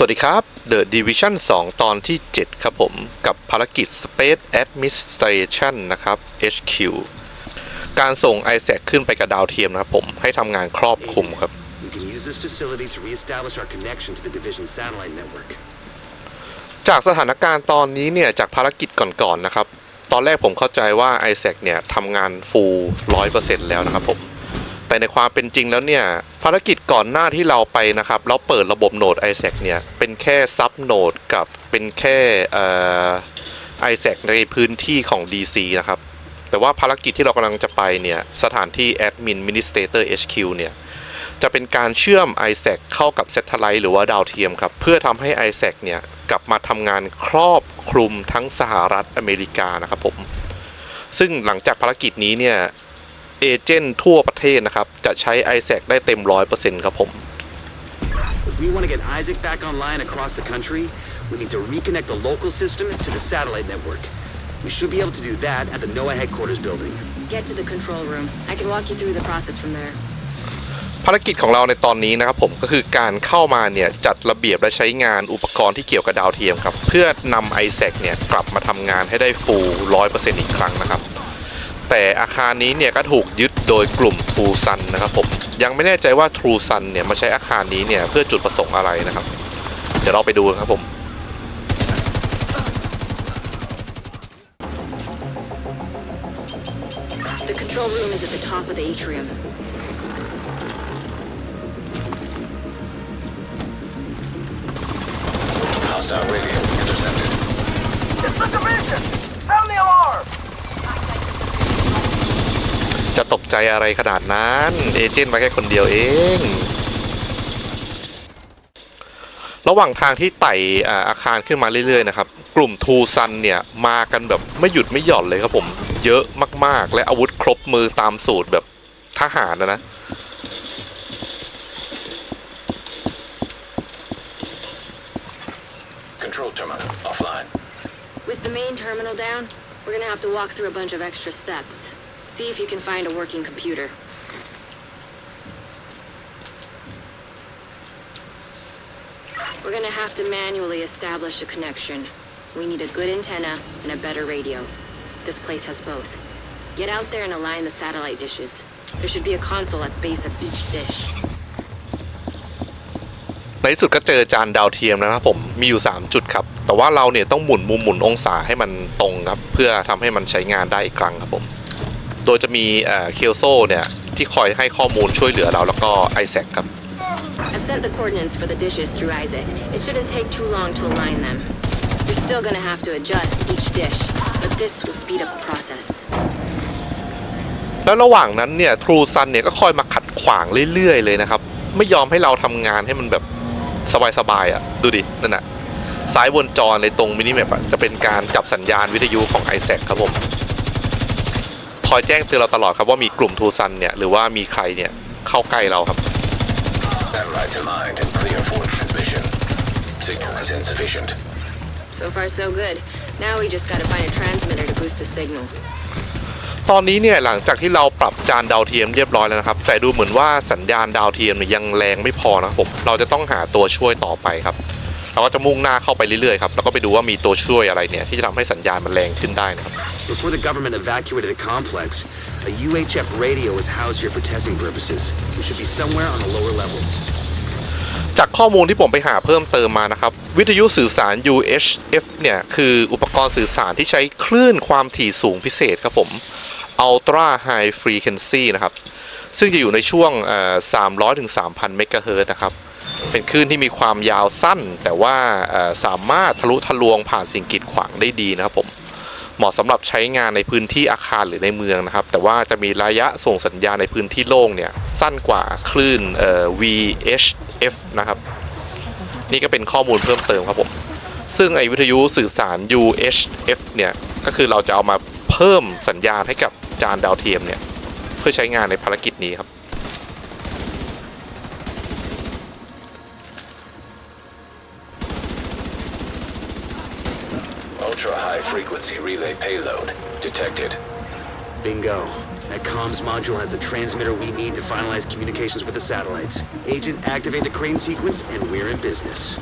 สวัสดีครับ The Division 2 ตอนที่ 7 ครับผม กับภารกิจ Space Administration นะครับ HQ การส่ง Isaac ขึ้นไปกับดาวเทียมนะครับผม ให้ทำงานครอบคลุมครับ We can use this facility to reestablish our connection to the Division satellite network. จากสถานการณ์ตอนนี้เนี่ย จากภารกิจก่อนๆนะครับ ตอนแรกผมเข้าใจว่า Isaac เนี่ยทำงานฟูลร้อยเปอร์เซ็นต์แล้วนะครับผม แต่ในความเป็นจริงแล้วเนี่ย ภารกิจก่อนหน้าที่เราไปนะครับ เราเปิดระบบโหนด Isaac เนี่ย เป็นแค่ซับโหนดกับเป็นแค่เอ่อ Isaac ในพื้นที่ของ DC นะครับ แต่ว่าภารกิจที่เรากำลังจะไปเนี่ย สถานที่ Admin Ministrator HQ เนี่ย จะเป็นการเชื่อม Isaac เข้ากับ Satellite หรือว่าดาวเทียมครับ เพื่อทำให้ Isaac เนี่ย กลับมาทำงานครอบคลุมทั้งสหรัฐอเมริกานะครับผม ซึ่งหลังจากภารกิจนี้เนี่ย เอเจนต์ทั่วประเทศนะครับ จะใช้ Isaac ได้เต็ม 100%ครับผม If we want to get Isaac back online across the country, we need to reconnect the local system to the satellite network. We should be able to do that at the NOAA headquarters building. Get to the control room. I can walk you through the process from there. ภารกิจของเราในตอนนี้นะครับผมก็คือการเข้ามาเนี่ยจัดระเบียบและใช้งานอุปกรณ์ที่เกี่ยวกับดาวเทียมครับ เพื่อนำ Isaac เนี่ยกลับมาทำงานให้ได้ฟูล100%อีกครั้งนะครับ แต่อาคารนี้เนี่ยก็ถูกยึดโดยกลุ่ม True Sun นะครับผมยังไม่แน่ใจว่า True Sun เนี่ยมาใช้อาคารนี้เนี่ยเพื่อจุดประสงค์อะไรนะครับ เดี๋ยวเราไปดูครับผม The control room is at the top of the atrium. Hostile radio intercepted. It's the division! Sound the alarm! จะตกใจอะไรขนาดนั้น เอเจนต์มาแค่คนเดียวเอง ระหว่างทางที่ไต่อ่าอาคารขึ้นมาเรื่อยๆนะครับ กลุ่มทูซันเนี่ย มากันแบบไม่หยุดไม่หย่อนเลยครับผม เยอะมากๆ และอาวุธครบมือตามสูตรแบบทหารนะนะ See if you can find a working computer. We're gonna have to manually establish a connection. We need a good antenna and a better radio. This place has both. Get out there and align the satellite dishes. There should be a console at the base of each dish. ในที่สุดก็เจอจานดาวเทียมนะครับผม มีอยู่ 3 จุดครับ แต่ว่าเราเนี่ยต้องหมุนมุมหมุนองศาให้มันตรงครับ เพื่อทำให้มันใช้งานได้อีกครั้งครับผม โดยจะมีเคลโซเนี่ย ที่คอยให้ข้อมูลช่วยเหลือเราแล้วก็ไอแซคครับ I've sent the coordinates for the dishes through Isaac. It shouldn't take too long to align them. You're still gonna have to adjust each dish, but this will speed up the process. แล้วระหว่างนั้นเนี่ยทรูซันเนี่ยก็คอยมาขัดขวางเรื่อยๆเลยนะครับ ไม่ยอมให้เราทำงานให้มันแบบสบายๆอะ ดูดิ นั่นน่ะซ้ายบนจอในตรงมินิแมปอะจะเป็นการจับสัญญาณวิทยุของไอแซคครับผม คอยแจ้งเตือนเราตลอดครับว่ามีกลุ่มทรูซันเนี่ยหรือว่ามีใครเนี่ยเข้าใกล้เราครับ Satellites aligned and clear for transmission. Signal is insufficient. So far, so good. Now we just gotta find a transmitter to boost the signal. ตอนนี้เนี่ยหลังจากที่เราปรับจานดาวเทียมเรียบร้อยแล้วนะครับ แต่ดูเหมือนว่าสัญญาณดาวเทียมเนี่ยยังแรงไม่พอนะครับผมเราจะต้องหาตัวช่วยต่อไปครับ เราก็จะมุ่งหน้าเข้าไปเรื่อยๆครับแล้วก็ไปดูว่ามีตัวช่วยอะไรเนี่ยที่จะทำให้สัญญาณมันแรงขึ้นได้นะครับ Before the government evacuated the complex, a UHF radio was housed here for testing purposes. It should be somewhere on the lower levels. จากข้อมูลที่ผมไปหาเพิ่มเติมมานะครับ วิทยุสื่อสาร UHF เนี่ยคืออุปกรณ์สื่อสารที่ใช้คลื่นความถี่สูงพิเศษครับผม Ultra High Frequency นะครับ ซึ่งจะอยู่ในช่วงเอ่อ300ถึง3,000 เมกะเฮิรตซ์นะครับ เป็นคลื่นที่มีความยาวสั้น แต่ว่าสามารถทะลุทะลวงผ่านสิ่งกีดขวางได้ดีนะครับผมเหมาะสำหรับใช้งานในพื้นที่อาคารหรือในเมืองนะครับ แต่ว่าจะมีระยะส่งสัญญาณในพื้นที่โล่งเนี่ย สั้นกว่าคลื่น VHF นะครับ นี่ก็เป็นข้อมูลเพิ่มเติมครับผม ซึ่งไอวิทยุสื่อสาร UHF เนี่ย ก็คือเราจะเอามาเพิ่มสัญญาณให้กับจานดาวเทียมเนี่ย เพื่อใช้งานในภารกิจนี้ครับ ultra-high frequency relay payload detected. Bingo. That comms module has the transmitter we need to finalize communications with the satellites. Agent, activate the crane sequence, and we're in business.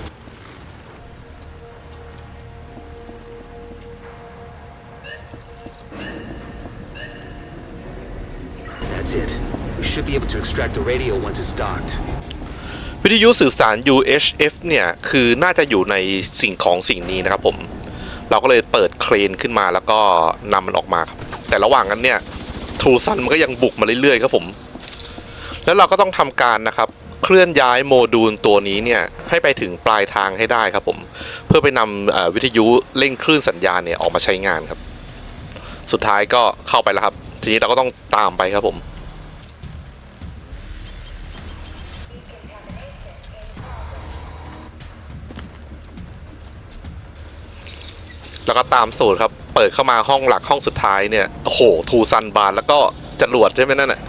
That's it. We should be able to extract the radio once it's docked. วิทยุสื่อสาร UHF เนี่ย เราก็เลยเปิดเครนขึ้นมาแล้วก็นำมันออกมาครับ แต่ระหว่างนั้นเนี่ยทรูซันมันก็ยังบุกมาเรื่อยๆครับผม แล้วเราก็ต้องทำการนะครับ เคลื่อนย้ายโมดูลตัวนี้เนี่ยให้ไปถึงปลายทางให้ได้ครับผม เพื่อไปนำวิทยุเร่งคลื่นสัญญาณเนี่ยออกมาใช้งานครับ สุดท้ายก็เข้าไปแล้วครับ ทีนี้เราก็ต้องตามไปครับผม แล้วก็ตามสูตรครับ เปิดเข้ามาห้องหลักห้องสุดท้ายเนี่ยโอ้โหทูซันบานแล้วก็จรวดใช่ไหมนั่นน่ะ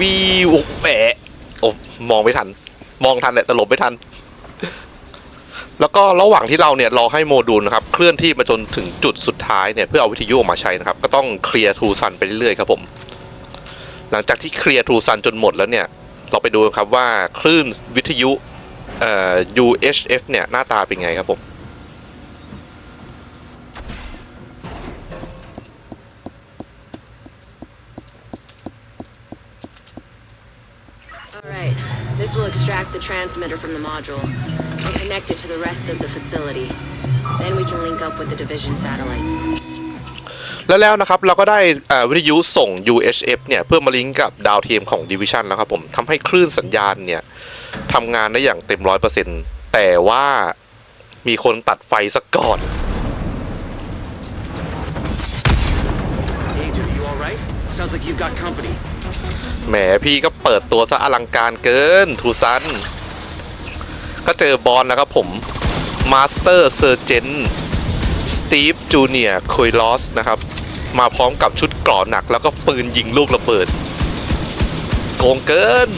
วิวแปะโอ้มองไม่ทัน มองทันแหละแต่หลบไม่ทัน แล้วก็ระหว่างที่เราเนี่ยรอให้โมดูลนะครับ เคลื่อนที่มาจนถึงจุดสุดท้ายเนี่ยเพื่อเอาวิทยุออกมาใช้นะครับ ก็ต้องเคลียร์ทูซันไปเรื่อยๆครับผม หลังจากที่เคลียร์ทูซันจนหมดแล้วเนี่ย เราไปดูครับว่าคลื่นวิทยุเอ่อ UHF เนี่ยหน้าตาเป็นไงครับผม Alright, this will extract the transmitter from the module and connect it to the rest of the facility. Then we can link up with the division satellites. แล้วแล้วนะครับเราก็ได้เอ่อวิทยุส่ง UHF เนี่ยเพื่อมาลิงก์กับดาวเทียมของ Division แล้วครับผมทำให้คลื่นสัญญาณเนี่ยทำงานได้อย่างเต็มร้อยเปอร์เซ็นต์แต่ว่ามีคนตัดไฟซะก่อน Agent, are you alright? Sounds like you've got company. แหมพี่ก็เปิดตัวซะอลังการเกินทูซัน ก็เจอบอลนะครับผมมาสเตอร์เซอร์เจนสตีฟจูเนียร์คุยลอสนะครับ มาพร้อมกับชุดเกราะหนักแล้วก็ปืนยิงลูกระเบิด โกงเกิน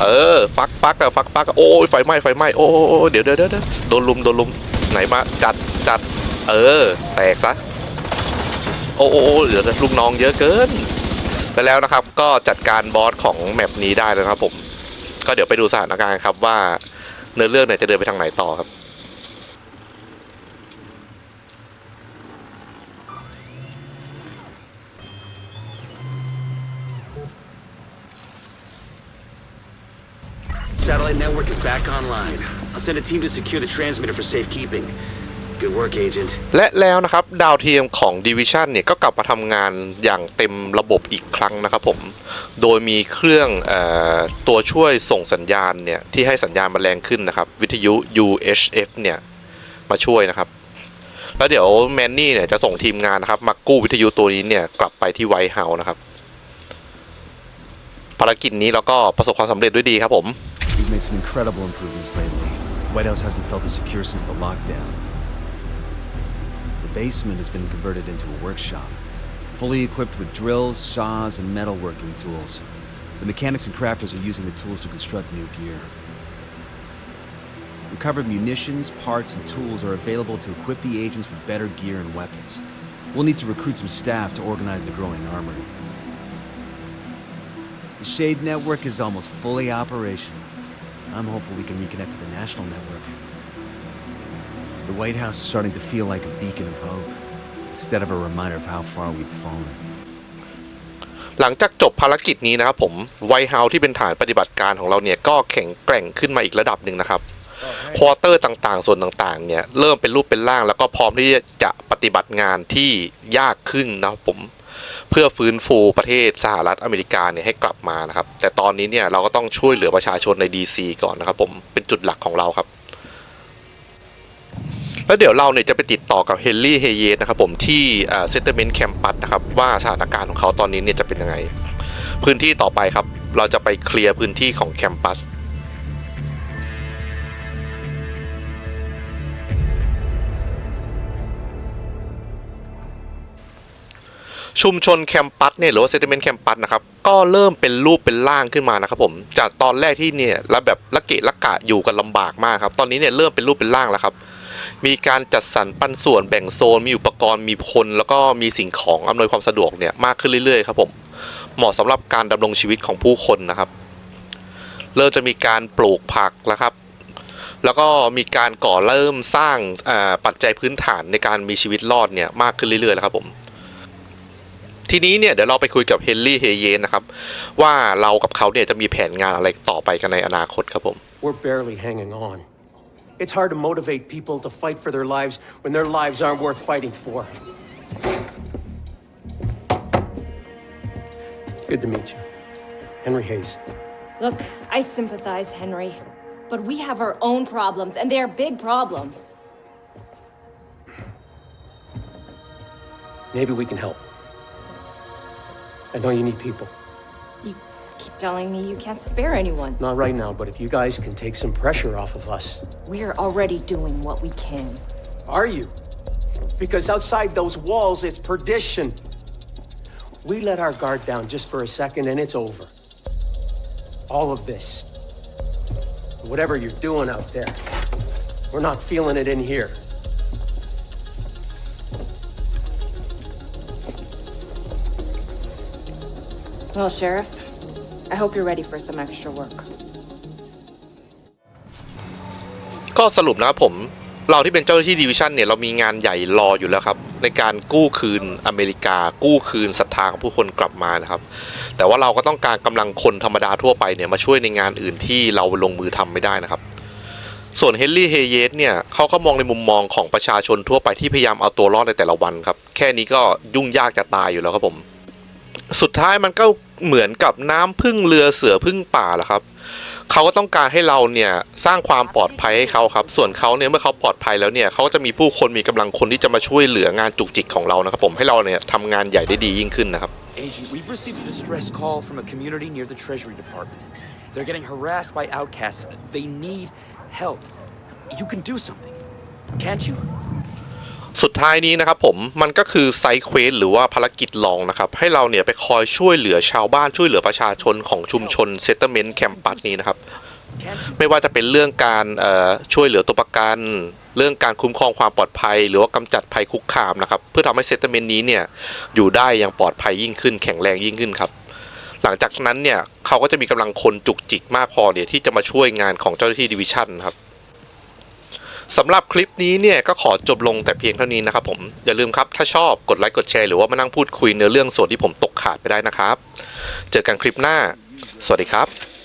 เออ ฟักฟักอะฟักฟักโอ้ยไฟไหม้ไฟไหม้โอ้โอ้โอ้เดี๋ยวเดี๋ยวเดี๋ยวโดนลุมโดนลุมไหนมาจัดจัด เออ แตกซะโอ้โอ้เดี๋ยวลูกน้องเยอะเกินไปแล้วนะครับ ก็จัดการบอสของแมปนี้ได้แล้วครับผม ก็เดี๋ยวไปดูสถานการณ์ครับว่าเนื้อเรื่องเนี่ยจะเดินไปทางไหนต่อครับ Satellite network is back online. I'll send a team to secure the transmitter for safekeeping. Good work, Agent. และแล้วนะครับ ดาวเทียมของ Division เนี่ย ก็กลับมาทำงานอย่างเต็มระบบอีกครั้งนะครับผม โดยมีเครื่องออตัวช่วยส่งสัญญาณเนี่ย ที่ให้สัญญาณมันแรงขึ้นนะครับ วิทยุ UHF เนี่ย มาช่วยนะครับ แล้วเดี๋ยวแมนนี่เนี่ย จะส่งทีมงานนะครับ มากู้วิทยุตัวนี้เนี่ย กลับไปที่ไวท์เฮาส์นะครับ ภารกิจนี้เราก็ประสบความสำเร็จด้วยดีครับผม We've made some incredible improvements lately. White House hasn't felt as secure since the lockdown. The basement has been converted into a workshop, fully equipped with drills, saws, and metalworking tools. The mechanics and crafters are using the tools to construct new gear. Recovered munitions, parts, and tools are available to equip the agents with better gear and weapons. We'll need to recruit some staff to organize the growing armory. The Shade network is almost fully operational. I'm hopeful we can reconnect to the national network. The White House is starting to feel like a beacon of hope, instead of a reminder of how far we've fallen. หลังจากจบภารกิจนี้นะครับผมไวท์เฮาส์ที่เป็นฐานปฏิบัติการของเราเนี่ยก็แข็งแกร่งขึ้นมาอีกระดับหนึ่งนะครับควอเตอร์ต่างๆ ส่วนต่างๆเนี่ยเริ่มเป็นรูปเป็นร่าง แล้วก็พร้อมที่จะปฏิบัติงานที่ยากขึ้นนะครับผม เพื่อฟื้นฟูประเทศสหรัฐอเมริกาเนี่ยให้กลับมานะครับ แต่ตอนนี้เนี่ยเราก็ต้องช่วยเหลือประชาชนใน DC ก่อนนะครับ ผมเป็นจุดหลักของเราครับ แล้วเดี๋ยวเราเนี่ยจะไปติดต่อกับเฮนรี่เฮเยสนะครับผมที่เซตเตอร์เมนต์แคมปัสนะครับว่าสถานการณ์ของเขาตอนนี้เนี่ยจะเป็นยังไง พื้นที่ต่อไปครับ เราจะไปเคลียร์พื้นที่ของแคมปัส ชุมชนแคมปัสเนี่ยหรือว่าเซตเมนต์แคมปัสนะครับก็เริ่มเป็นรูปเป็นร่างขึ้นมานะครับผมจากตอนแรกที่เนี่ยระแบบละเกะละกะอยู่กันลำบากมากครับตอนนี้เนี่ยเริ่มเป็นรูปเป็นร่างแล้วครับมีการจัดสรรปันส่วนแบ่งโซน มีอุปกรณ์มีคน แล้วก็มีสิ่งของอำนวยความสะดวกเนี่ยมากขึ้นเรื่อยๆครับผมเหมาะสำหรับการดำรงชีวิตของผู้คนนะครับเริ่มจะมีการปลูกผักแล้วครับ แล้วก็มีการก่อเริ่มสร้างปัจจัยพื้นฐานในการมีชีวิตรอดเนี่ยมากขึ้นเรื่อยๆแล้วครับผม ทีนี้เนี่ยเดี๋ยวเราไปคุยกับเฮนรี่เฮเยนนะครับ ว่าเรากับเขาเนี่ยจะมีแผนงานอะไรต่อไปกันในอนาคตครับผม We're barely hanging on. It's hard to motivate people to fight for their lives when their lives aren't worth fighting for. Good to meet you. Henry Hayes. Look, I sympathize, Henry. But we have our own problems, and they are big problems. Maybe we can help. I know you need people. You keep telling me you can't spare anyone. Not right now, but if you guys can take some pressure off of us. We're already doing what we can. Are you? Because outside those walls, it's perdition. We let our guard down just for a second and it's over. All of this. Whatever you're doing out there, we're not feeling it in here. Well, Sheriff, I hope you're ready for some extra work. ก็สรุปนะครับผมเราที่เป็นเจ้าหน้าที่ดิวิชันเนี่ยเรามีงานใหญ่รออยู่แล้วครับ ในการกู้คืนอเมริกา กู้คืนศรัทธาของผู้คนกลับมานะครับ แต่ว่าเราก็ต้องการกำลังคนธรรมดาทั่วไปเนี่ยมาช่วยในงานอื่นที่เราลงมือทำไม่ได้นะครับ ส่วนเฮนรี่เฮเยสเนี่ยเขาก็มองในมุมมองของประชาชนทั่วไปที่พยายามเอาตัวรอดในแต่ละวันครับ แค่นี้ก็ยุ่งยากจะตายอยู่แล้วครับผม สุดท้ายมันก็ เหมือนกับน้ำพึ่งเรือเสือพึ่งป่าแหละครับเขาก็ต้องการให้เราเนี่ยสร้างความปลอดภัยให้เขาครับ ส่วนเขาเนี่ยเมื่อเขาปลอดภัยแล้วเนี่ยเขาก็จะมีผู้คนมีกำลังคนที่จะมาช่วยเหลืองานจุกจิกของเรานะครับผมให้เราเนี่ยทำงานใหญ่ได้ดียิ่งขึ้นนะครับ Agent, we've received a distress call from a community near the Treasury Department. They're getting harassed by outcasts. They need help. You can do something. Can't you? สุดท้ายนี้นะครับผมมันก็คือไซเควสหรือว่าภารกิจลองนะครับ ให้เราเนี่ยไปคอยช่วยเหลือชาวบ้านช่วยเหลือประชาชนของชุมชนเซตเมนต์แคมปัสนี้นะครับ ไม่ว่าจะเป็นเรื่องการช่วยเหลือตัวประกัน เรื่องการคุ้มครองความปลอดภัย หรือว่ากำจัดภัยคุกคามนะครับ เพื่อทำให้เซตเมนต์นี้เนี่ยอยู่ได้อย่างปลอดภัยยิ่งขึ้น แข็งแรงยิ่งขึ้นครับหลังจากนั้นเนี่ยเขาก็จะมีกำลังคนจุกจิกมากพอเนี่ยที่จะมาช่วยงานของเจ้าหน้าที่ดิวิชั่นครับ สำหรับคลิปนี้เนี่ยก็ขอจบลงแต่เพียงเท่านี้นะครับผม อย่าลืมครับ ถ้าชอบกดไลค์กดแชร์หรือว่ามานั่งพูดคุยเนื้อเรื่องส่วนที่ผมตกขาดไปได้นะครับ เจอกันคลิปหน้า สวัสดีครับ